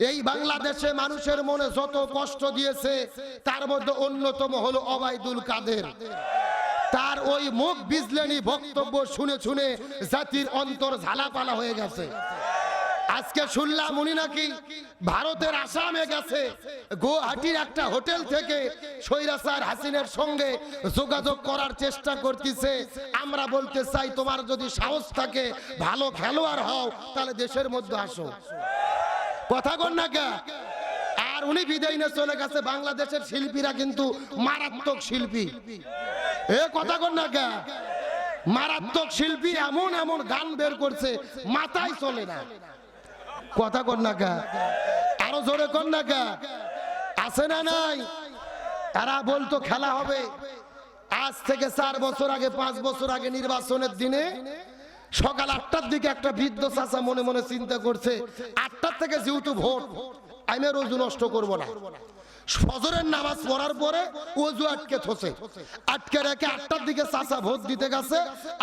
এই বাংলাদেশে মানুষের মনে যত কষ্ট দিয়েছে, তার মধ্যে অন্যতম হলো অবাইদুল কাদের। তার ওই মুখ বিজলেনি বক্তব্য শুনে শুনে জাতির অন্তর ঝালাপালা হয়ে গেছে। আজকে শুনলাম উনি নাকি ভারতের আসামে গেছে। গুয়াহাটির একটা হোটেল থেকে সৈরাসার হাসিনের সঙ্গে যোগাযোগ করার চেষ্টা করতেছে। আমরা বলতে চাই, তোমার যদি সাহস থাকে, ভালো খেলোয়াড় হও, তাহলে দেশের মধ্যে আসো। কথা কন না আর উনি বিদায় নিয়ে চলে গেছে, বাংলাদেশের শিল্পীরা কিন্তু মারাত্মক শিল্পী। এ কথা কন না মারাত্মক শিল্পী, এমন এমন গান বের করছে, মাথায় চলে না। কথা কন না আরও জোরে কন না কা? আছে না নাই? তারা বলতো খেলা হবে। আজ থেকে চার বছর আগে, পাঁচ বছর আগে নির্বাচনের দিনে সকাল আটটার দিকে একটা বৃদ্ধ চাচা মনে মনে চিন্তা করছে, আটটার থেকে যেহেতু ভোট আমি আর অজু নষ্ট করব না। ফজরের নামাজ পড়ার পরে অজু আটকে থসে। আটকে রেখে আটটার দিকে চাচা ভোট দিতে গেছে।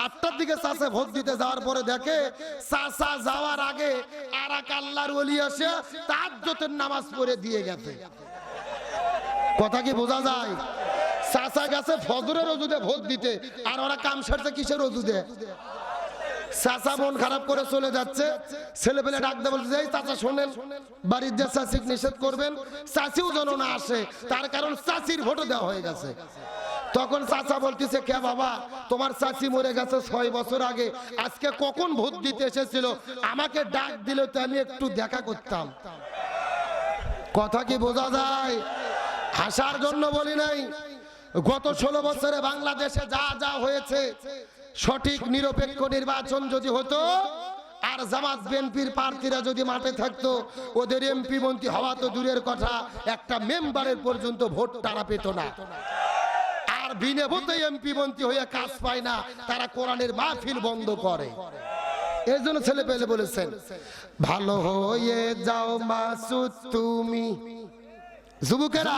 আটটার দিকে চাচা ভোট দিতে যাওয়ার পরে দেখে চাচা যাওয়ার আগে আর এক আল্লাহর আসে তার জোতের নামাজ পড়ে দিয়ে গেছে। কথা কি বোঝা যায়? চাচা গেছে ফজরের অজুদে ভোট দিতে, আর ওরা কাম সারছে কিসের অজুদে চাচা মন খারাপ করে চলে যাচ্ছে। ছেলে পেলে ডাকতে বলছে চাচা শোনেন, বাড়ির যে চাষিক নিষেধ করবেন চাষিও যেন না আসে, তার কারণ চাষির ভোটও দেওয়া হয়ে গেছে। তখন চাচা বলতেছে, কে বাবা, তোমার চাচি মরে গেছে ছয় বছর আগে, আজকে কখন ভোট দিতে এসেছিল? আমাকে ডাক দিলে তো আমি একটু দেখা করতাম। কথা কি বোঝা যায়? হাসার জন্য বলি নাই। গত ষোলো বছরে বাংলাদেশে যা যা হয়েছে সঠিক নিরপেক্ষ নির্বাচন যদি হতো, আর জামাত, বিএনপির প্রার্থীরা যদি মাঠে থাকতো, ওদের এমপি মন্ত্রী হওয়া তো দূরের কথা, একটা মেম্বারের পর্যন্ত ভোট তারা পেত না। আর বিনে ভোটে এমপি মন্ত্রী হয়ে কাজ পায় না, তারা কোরআনের মাহফিল বন্ধ করে। এর জন্য ছেলে পেলে বলেছেন, ভালো হয়ে যাও মাসুদ তুমি। যুবকেরা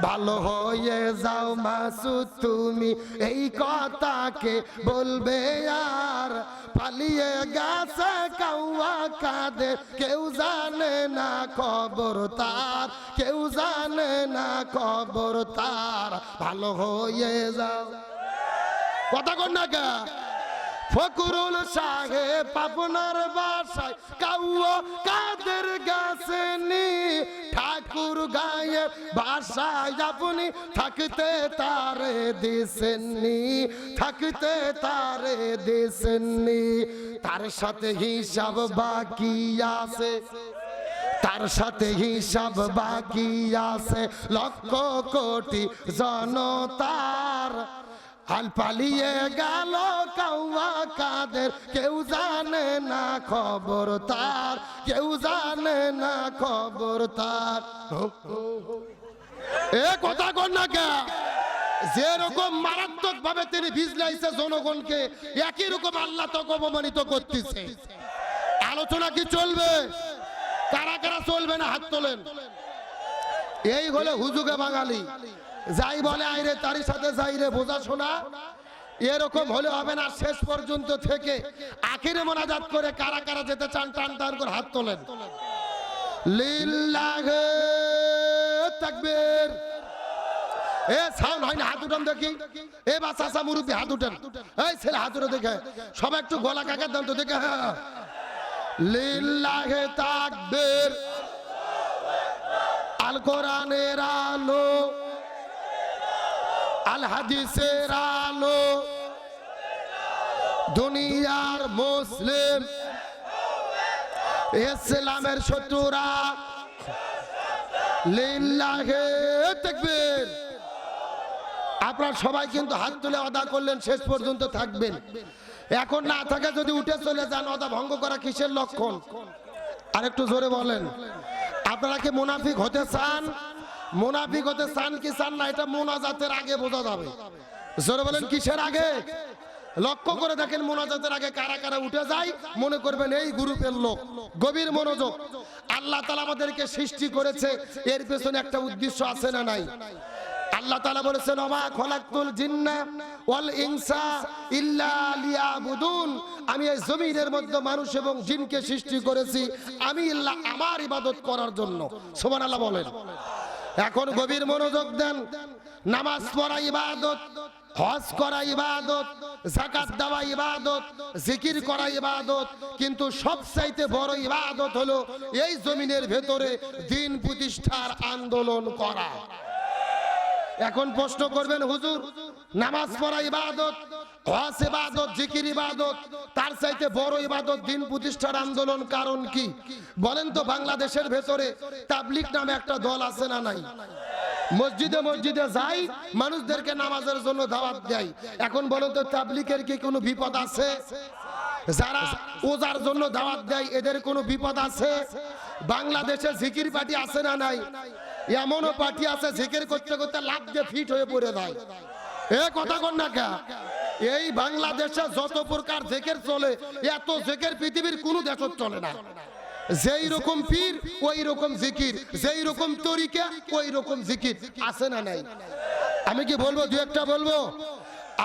ভালো হয়ে যাও মাসুদ তুমি এই কথাকে বলবে আর। পালিয়ে গেছে কাউয়া কাঁদে কেউ জানে না খবর তার, কেউ জানে না খবর তার। ভালো হয়ে যাও। কথা কর না কা? ফকরুল সাহেব আপনার বাসায় কাউয়া কাদের গাছে নি ঠাকুর গায়ে বাসায় আপনি থাকতে তারে দিছেননি থাকতে তারে দিছেননি তার সাথে হিসাব বাকি আছে, তার সাথে হিসাব বাকি আছে। লক্ষ কোটি জনতার হাল পালিয়ে গেল কাউয়া কাদের। কেউ জানে না খবর তার। কেউ জানে না খবর তার। এ কথা কর না কে? যেরকম মারাত্মক ভাবে তিনি ভিজলাইছে জনগণকে, একই রকম আল্লাহ তো অপমানিত করতেছে। আলোচনা কি চলবে? কারা কারা চলবে না হাত তোলেন? এই হলে হুজুগে বাঙালি। যাই বলে আইরে, তারই সাথে যাই রে, বোঝা শোনা? এরকম হলে হবে না, শেষ পর্যন্ত থেকে আখিরে মোনাজাত করে কারা কারা যেতে চান, টান টান করে হাত তোলেন। তাকবীর। হয় দেখি। দেখে। সবাই একটু গলা তো দেখে হ্যাঁ। লিল্লাহে তাকবীর। আল কোরআনের আল হাদিসের আলো। দুনিয়ার মুসলিম ইসলামের শত্রুরা। আপনারা সবাই কিন্তু হাত তুলে অদা করলেন, শেষ পর্যন্ত থাকবেন। এখন না থাকে যদি উঠে চলে যান, অদা ভঙ্গ করা কিসের লক্ষণ? আর একটু জোরে বলেন। আপনারা কি মুনাফিক হতে চান? মুনাফিক হতে চান কি চান না, এটা মোনাজাতের আগে বোঝা যাবে। জোরে বলেন, কিসের আগে? লক্ষ্য করে দেখেন মোনাজাতের আগে কারা কারা উঠে যায়, মনে করবেন এই গ্রুপের লোক। গভীর মনোযোগ। আল্লাহ তালা আমাদেরকে সৃষ্টি করেছে, এর পেছনে একটা উদ্দেশ্য আছে না নাই? আল্লাহ তালা বলেছেন অমা খলাকুল জিন্না ওয়াল ইনসা ইল্লা লিয়াবুদুন। আমি এই জমিনের মধ্যে মানুষ এবং জিনকে সৃষ্টি করেছি, আমি আমার ইবাদত করার জন্য। সোমান আল্লাহ বলেন। এখন গভীর মনোযোগ দেন। নামাজ পড়া ইবাদত, হজ করা ইবাদত জাকাত দেওয়া ইবাদত, জিকির করা ইবাদত, কিন্তু সবচাইতে বড় ইবাদত হলো এই জমিনের ভেতরে দিন প্রতিষ্ঠার আন্দোলন করা। এখন প্রশ্ন করবেন, হুজুর, নামাজ পড়া ইবাদত হজ ইবাদত, জিকির ইবাদত, তার বড় ইবাদত দিন আন্দোলন কারণ কি? বলেন তো বাংলাদেশের ভেতরে তাবলিক নামে একটা দল আছে না নাই? মসজিদে মসজিদে মানুষদেরকে নামাজের জন্য দাওয়াত দেয়। এখন বলেন তো তাবলিকের কি কোনো বিপদ আছে? যারা ওজার জন্য দাওয়াত দেয়, এদের কোনো বিপদ আছে? বাংলাদেশে জিকির পার্টি আছে না নাই? এমনও পার্টি আছে, জিকির করতে করতে লাভ দিয়ে ফিট হয়ে পড়ে দেয় এ কথা কন না কা এই বাংলাদেশে যত প্রকার জেকের চলে, এত জেকের পৃথিবীর কোনো দেশত চলে না। যেই রকম পীর, ওই রকম জিকির। যেই রকম তরিকা, ওই রকম জিকির। আছে না নাই? আমি কি বলব, দু একটা বলব?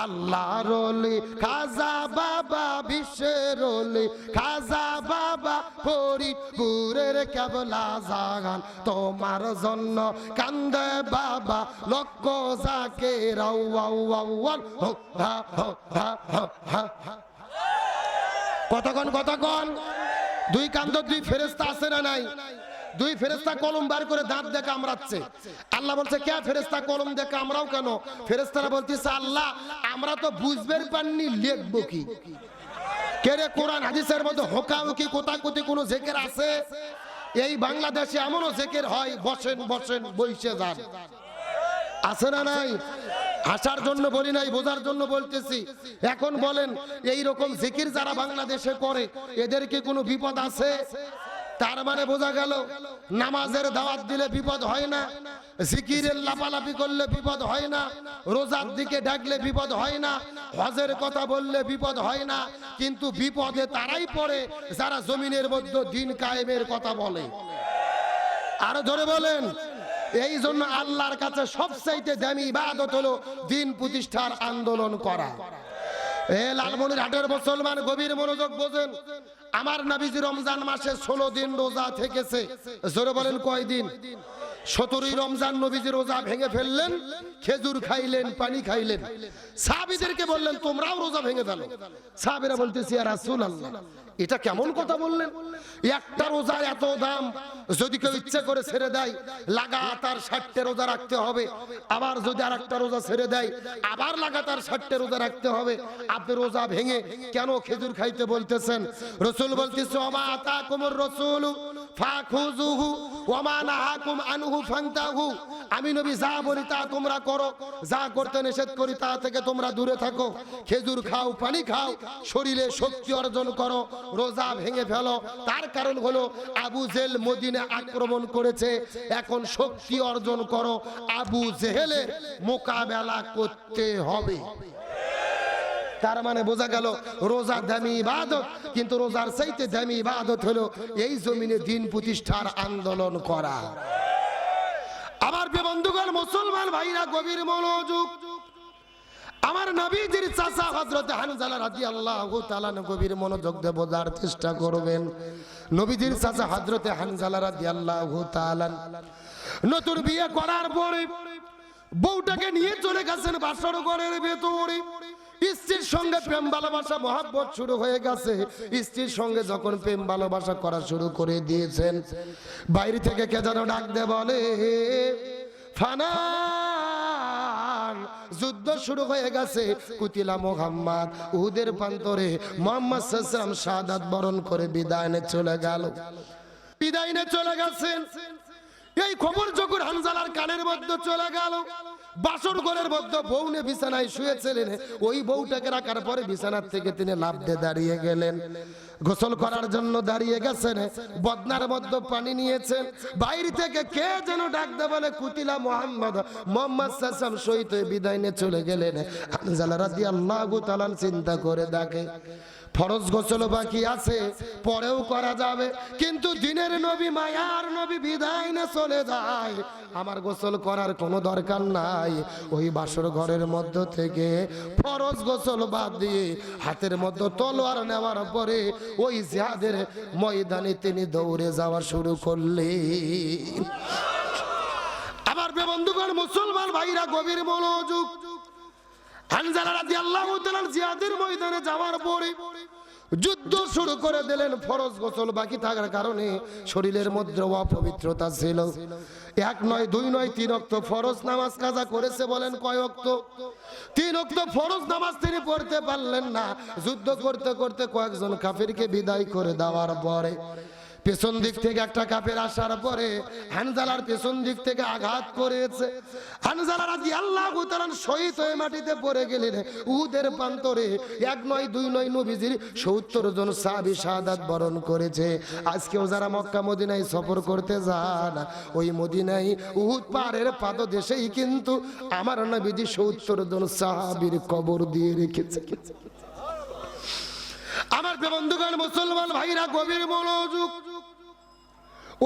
আল্লাহ রলি, খাজা বাবা বিশ্বের রলি, খাজা বাবা ফরিদপুরের কেবলা জাগান। তোমার জন্য কান্দে বাবা, লক্ষ যাকে রাউ। কতক্ষণ কতক্ষণ? দুই কান্দ, দুই ফেরেস্তা আছে না নাই? দুই ফেরেস্তা কলম বার করে দাঁত দিয়ে কামড়াচ্ছে। আল্লাহ বলছে, কে ফেরেস্তা কলম দিয়ে কামড়াও কেন? ফেরেস্তারা বলতেছে, আল্লাহ, আমরা তো বুঝবেন পাননি, লিখব কি? কেরে কোরআন হাদিসের মধ্যে কোনো জেকের আছে? এই বাংলাদেশে এমনও জেকের হয়, বসেন বসেন, বইসে যান। আছে না নাই? হাসার জন্য বলি নাই, বোঝার জন্য বলতেছি। এখন বলেন এই রকম জিকির যারা বাংলাদেশে করে, এদের কি কোনো বিপদ আছে? তার মানে বোঝা গেল, নামাজের দাওয়াত দিলে বিপদ হয় না, জিকিরের লাপালাপি করলে বিপদ হয় না, রোজার দিকে ডাকলে বিপদ হয় না, হজের কথা বললে বিপদ হয় না, কিন্তু বিপদে তারাই পড়ে যারা জমিনের মধ্যে দিন কায়েমের কথা বলে। আরও ধরে বলেন, এই জন্য আল্লাহর কাছে সবচাইতে দামি ইবাদত হলো দিন প্রতিষ্ঠার আন্দোলন করা। এ লালমনির হাটের মুসলমান গভীর মনোযোগ বোঝেন আমার নাবিজি রমজান মাসে ষোলো দিন রোজা থেকেছে। জোরে বলেন কয়দিন? সতেরোই রমজান নবীজি রোজা ভেঙে ফেললেন, খেজুর খাইলেন, পানি খাইলেন। সাহাবিদেরকে বললেন, তোমরাও রোজা ভেঙে ফেলো। সাহাবিরা বলতেছি রাসূল আল্লাহ এটা কেমন কথা বললেন? একটা রোজার এত দাম, যদি কেউ ইচ্ছে করে ছেড়ে দেয়, লাগাতার ষাটটে রোজা রাখতে হবে। আবার যদি আর একটা রোজা ছেড়ে দেয়, আবার লাগাতার ষাটটে রোজা রাখতে হবে। আপনি রোজা ভেঙে কেন খেজুর খাইতে বলতেছেন? রসুল বলতেছে, ওমা আতা কুমুর রসুল ফা ফাখুজুহু ওমা নাহাকুম আনহু ফান্তাহু। আমি নবী যা বলি তা তোমরা করো। যা করতে নিষেধ করি তা থেকে তোমরা দূরে থাকো। খেজুর খাও, পানি খাও, শরীরে শক্তি অর্জন করো, রোজা ভেঙে ফেলো। তার কারণ হলো আবু জেল মদিনে আক্রমণ করেছে। এখন শক্তি অর্জন করো। আবু জেহেলের মোকাবেলা করতে হবে। তার মানে বোঝা গেল, রোজা দামি ইবাদত, কিন্তু রোজার চাইতে দামি ইবাদত হলো এই জমিনে দিন প্রতিষ্ঠার আন্দোলন করা। আমার বন্ধুগণ, মুসলমান ভাইরা, গভীর মনোযোগ। আমার নবীজির চাচা হযরত হানজালা রাদিয়াল্লাহু তাআলা গভীর মনোযোগ দিয়ে বোঝার চেষ্টা করবেন। নবীজির চাচা হযরতে হানজালা রাদিয়াল্লাহু তাআলা নতুন বিয়ে করার পরে বউটাকে নিয়ে চলে গেছেন বাসর ঘরের ভেতরে। স্ত্রীর সঙ্গে প্রেম, ভালোবাসা, মহাব্বত শুরু হয়ে গেছে। স্ত্রীর সঙ্গে যখন প্রেম, ভালোবাসা করা শুরু করে দিয়েছেন, বাইরে থেকে কে যেন ডাক দে বলে যুদ্ধ শুরু হয়ে গেছে। কুতিলা মোহাম্মদ উহুদের প্রান্তরে মোহাম্মদ সাল্লাম শাহাদাত বরণ করে বিদায় নিয়ে চলে গেল। বিদায় নিয়ে চলে গেছেন। এই খবর যখন হানজালার কানের মধ্যে চলে গেল বাসর ঘরের মধ্যে বউ নিয়ে বিছানায় শুয়েছিলেন। ওই বউটাকে রাখার পরে বিছানার থেকে তিনি লাভ দিয়ে দাঁড়িয়ে গেলেন। গোসল করার জন্য দাঁড়িয়ে গেছেন, বদনার মধ্যে পানি নিয়েছেন। বাইরে থেকে কে যেন ডাকতে বলে, কুতিলা মোহাম্মদ মোহাম্মদ সাসাম সহিত বিদায় নিয়ে চলে গেলেন। হানজালা রাদি আল্লাহ তালান চিন্তা করে দেখে ফরজ গোসল বাকি আছে, পরেও করা যাবে। কিন্তু দিনের নবী মায়ার নবী বিদায় না চলে যায়। আমার গোসল করার কোনো দরকার নাই। ওই বাসর ঘরের মধ্য থেকে ফরজ গোসল বাদ দিয়ে হাতের মধ্যে তলোয়ার নেওয়ার পরে ওই জিহাদের ময়দানে তিনি দৌড়ে যাওয়া শুরু করলেন। আমার বন্ধুগণ, মুসলমান ভাইরা, গভীর মনোযোগ ময়দানে যাওয়ার পরে যুদ্ধ শুরু করে দিলেন, ফরজ বাকি থাকার কারণে শরীরের মধ্যে অপবিত্রতা ছিল। এক নয়, দুই নয় ফরজ নামাজ কাজা করেছে বলেন ফরজ নামাজ তিনি পড়তে পারলেন না। যুদ্ধ করতে করতে কয়েকজন কাফিরকে বিদায় করে দেওয়ার পরে পেছন দিক থেকে একটা কাপের আসার পরে হানজালার পেছন দিক থেকে আঘাত করেছে। হানজালা রাজি আল্লাহ শহীদ হয়ে মাটিতে পড়ে গেলেন। উহুদের প্রান্তরে এক নয়, দুই নয় নবীজির সত্তর জন সাহাবি শাহাদাত বরণ করেছে। আজকেও যারা মক্কা, মদিনায় সফর করতে যান, ওই মদিনায় উহুদ পাহাড়ের পাদদেশেই কিন্তু আমার নবীজি সত্তর জন সাহাবির কবর দিয়ে রেখেছে। আমার বন্ধুগণ, মুসলমান ভাইরা, গভীর মনোযোগ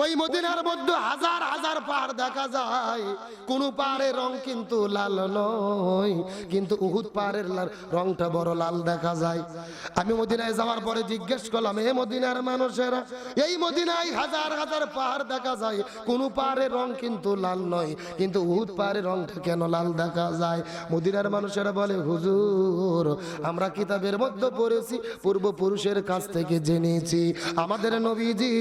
ওই মদিনার মধ্যে হাজার হাজার পাহাড় দেখা যায়। কোন পাহাড়ের রং কিন্তু লাল নয়, কিন্তু উহুদ পাহাড়ের রংটা বড় লাল দেখা যায়। আমি মদিনায় যাওয়ার পরে জিজ্ঞেস করলাম, এ মদিনার মানুষেরা, এই মদিনায় হাজার হাজার পাহাড় দেখা যায়। কোন পাহাড়ের রং কিন্তু লাল নয়, কিন্তু উহুদ পাহাড়ের রংটা কেন লাল দেখা যায়? মদিনার মানুষেরা বলে, হুজুর, আমরা কিতাবের মধ্যে পড়েছি, পূর্বপুরুষের কাছ থেকে জেনেছি। আমাদের নবীজি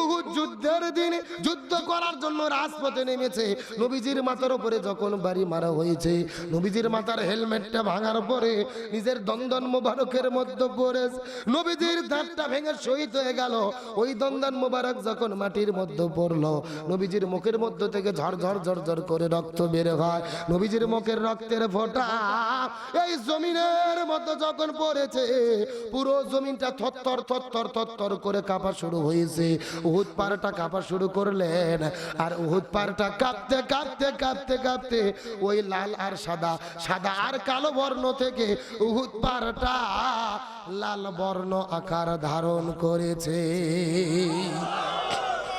উহুদ যুদ্ধের দিনে যুদ্ধ করার জন্য রাজপথে নেমেছে। নবীজির মাথার উপরে যখন বাড়ি মারা হয়েছে, নবীজির মাথার হেলমেটটা ভাঙার পরে নিজের দন্দন মোবারকের মধ্যে পড়ে, নবীজির দাঁতটা ভেঙে শহীদ হয়ে গেল। ওই দন্দন মোবারক যখন মাটির মধ্যে পড়ল, নবীজির মুখের মধ্যে থেকে ঝরঝর ঝরঝর করে রক্ত বের হয়। নবীজির মুখের রক্তের ফোঁটা এই জমিনের মধ্যে যখন পড়েছে, পুরো জমিনটা থরথর থরথর থরথর করে কাঁপা শুরু হয়েছে। উহুদ পাড়টা কাঁপা শুরু করলেন। আর উহুদ পাড়টা কাঁপতে কাঁপতে কাঁপতে কাঁপতে ওই লাল আর সাদা সাদা আর কালো বর্ণ থেকে উহুদ পাড়টা লাল বর্ণ আকার ধারণ করেছে।